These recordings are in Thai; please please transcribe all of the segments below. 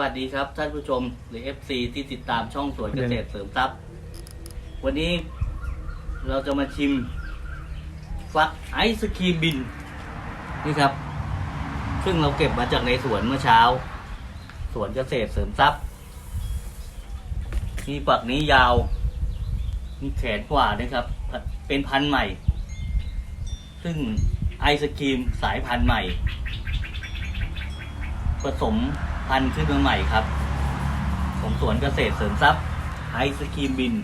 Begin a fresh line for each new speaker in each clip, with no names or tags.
วัสดีครับท่านผู้ชมหรือ FC ที่ติดตามช่องสวนเกษตรเสริมทรัพย์ วันนี้เราจะมาชิมฟักไอศครีมบิน นี่ครับ ซึ่งเราเก็บมาจากในสวนเมื่อเช้า สวนเกษตรเสริมทรัพย์นี่ฝักนี้ยาว มีแขนกว่านะครับ เป็นพันธุ์ใหม่ ซึ่งไอศครีมสายพันธุ์ใหม่ ผสม พันธุ์ขึ้นมาใหม่ครับของสวนเกษตรเสริมทรัพย์ไอศครีมบิน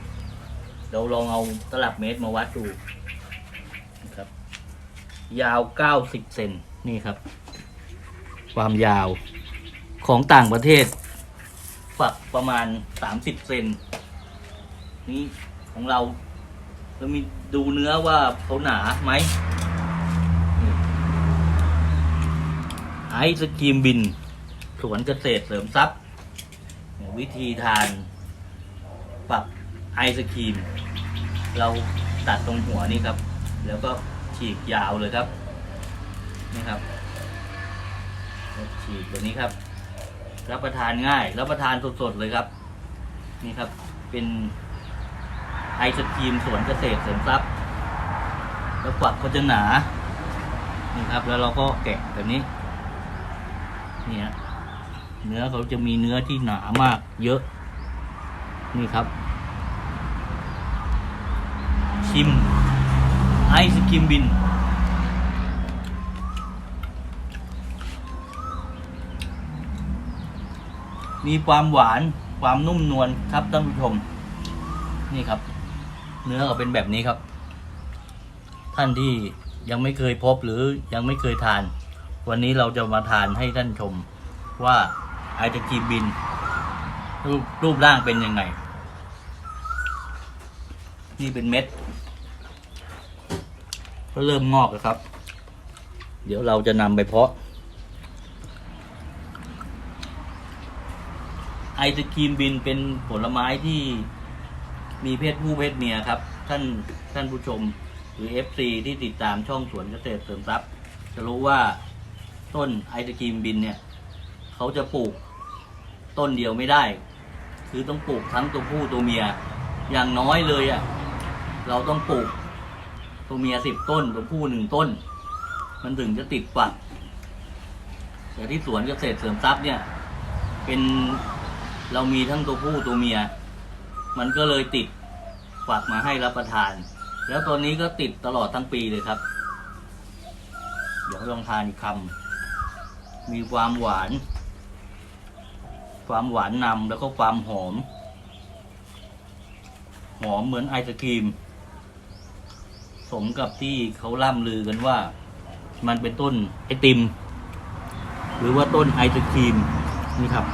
เราลองเอาตลับเมตรมาวัดดูนะครับ ยาว 90 เซนนี่ครับ ความยาวของต่างประเทศฝักประมาณ 30 เซนนี่ของเราเรามีดูเนื้อว่าเขาหนาไหมไอศกรีมบิน สวนเกษตรเสริมทรัพย์ วิธีทานฝักไอศครีม เราตัดตรงหัวนี่ครับ แล้วก็ฉีกยาวเลยครับ นี่ครับฉีกตัวนี้ครับ รับประทานง่าย รับประทานสดๆเลยครับ นี่ครับเป็นไอศครีมสวนเกษตรเสริมทรัพย์ แล้วฝักเขาจะหนานี่ครับ แล้วเราก็แกะแบบนี้นี่ฮะ เนื้อเขาจะมีเนื้อที่หนามาก เยอะ นี่ครับ ชิม ไอศครีมบิน มีความหวานความนุ่มนวลครับท่านผู้ชม นี่ครับ เนื้อเขาเป็นแบบนี้ครับ ท่านที่ยังไม่เคยพบหรือยังไม่เคยทาน วันนี้เราจะมาทานให้ท่านชมว่า ไอศกรีบิน รูปรูปร่างเป็นยังไง นี่เป็นเม็ด ก็เริ่มงอกแล้วครับ เดี๋ยวเราจะนำไปเพาะ ไอศครีมบินเป็นผลไม้ที่มีเพศผู้เพศเมียครับ ท่านท่านผู้ชมหรือ FC ที่ติดตามช่องสวนเกษตรเสริมทรัพย์ จะรู้ว่าต้นไอศครีมบินเนี่ย เขาจะปลูก ต้นเดียวไม่ได้ คือต้องปลูกทั้งตัวผู้ตัวเมีย อย่างน้อยเลยอะ่ะ เราต้องปลูก ตัวเมียสิบต้น ตัวผู้หนึ่งต้น มันถึงจะติดฝักแต่ที่สวนเกษตรเสริมทรัพย์เนี่ย เป็นเรามีทั้งตัวผู้ตัวเมีย มันก็เลยติดฝักมาให้รับประทาน แล้วตัวนี้ก็ติดตลอดทั้งปีเลยครับ เดี๋ยวลองทานคำมีความหวาน ความหวานนำแล้วก็ความหอม หอมเหมือนไอศครีม สมกับที่เขาล่ำลือกันว่า มันเป็นต้นไอติม หรือว่าต้นไอศครีมนี่ครับ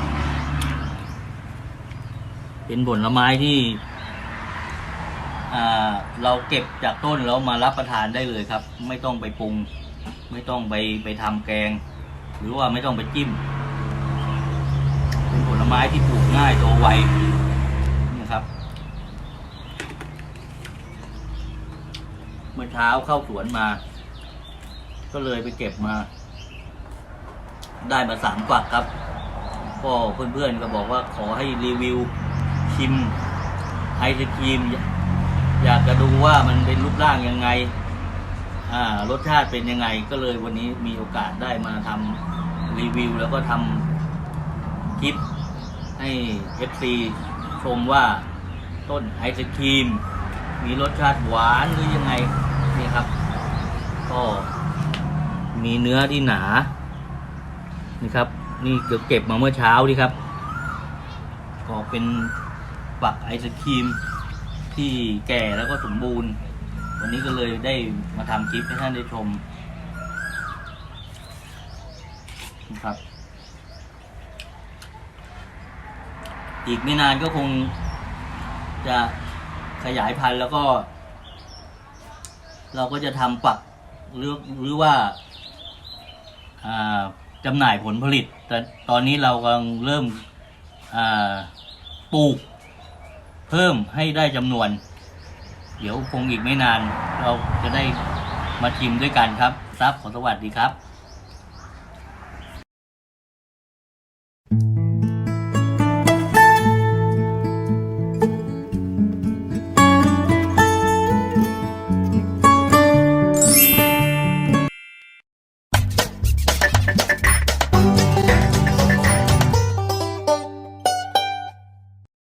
เป็นผลไม้ที่เราเก็บจากต้นแล้วมารับประทานได้เลยครับ ไม่ต้องไปปรุง ไม่ต้องไปไปทำแกง หรือว่าไม่ต้องไปจิ้ม ไม้ที่ปลูกง่ายโตไวนี่ครับ เมื่อเช้าเข้าสวนมา ก็เลยไปเก็บมา ได้มาสามฝักครับก็เพื่อนๆก็บอกว่าขอให้รีวิวชิมไอศครีมอยากจะดูว่ามันเป็นรูปร่างยังไง อ่ารสชาติเป็นยังไง ก็เลยวันนี้มีโอกาสได้มาทำรีวิว แล้วก็ทำคลิป ให้ FC ชมว่าต้นไอศครีม มีรสชาติหวานหรือยังไงนี่ครับ ก็มีเนื้อที่หนา นี่ครับ นี่เดี๋ยวเก็บมาเมื่อเช้าดีครับ ก็เป็นฝักไอศครีมที่แก่แล้วก็สมบูรณ์ วันนี้ก็เลยได้มาทำคลิปให้ท่านได้ชมนะครับ อีกไม่นานก็คงจะขยายพันธุ์แล้วก็ เราก็จะทำปักหรือหรือว่าจำหน่ายผลผลิต แต่ตอนนี้เรากำลังเริ่มปลูกเพิ่มให้ได้จำนวน เดี๋ยวคงอีกไม่นาน เราจะได้มาชิมด้วยกันครับครับขอสวัสดีครับ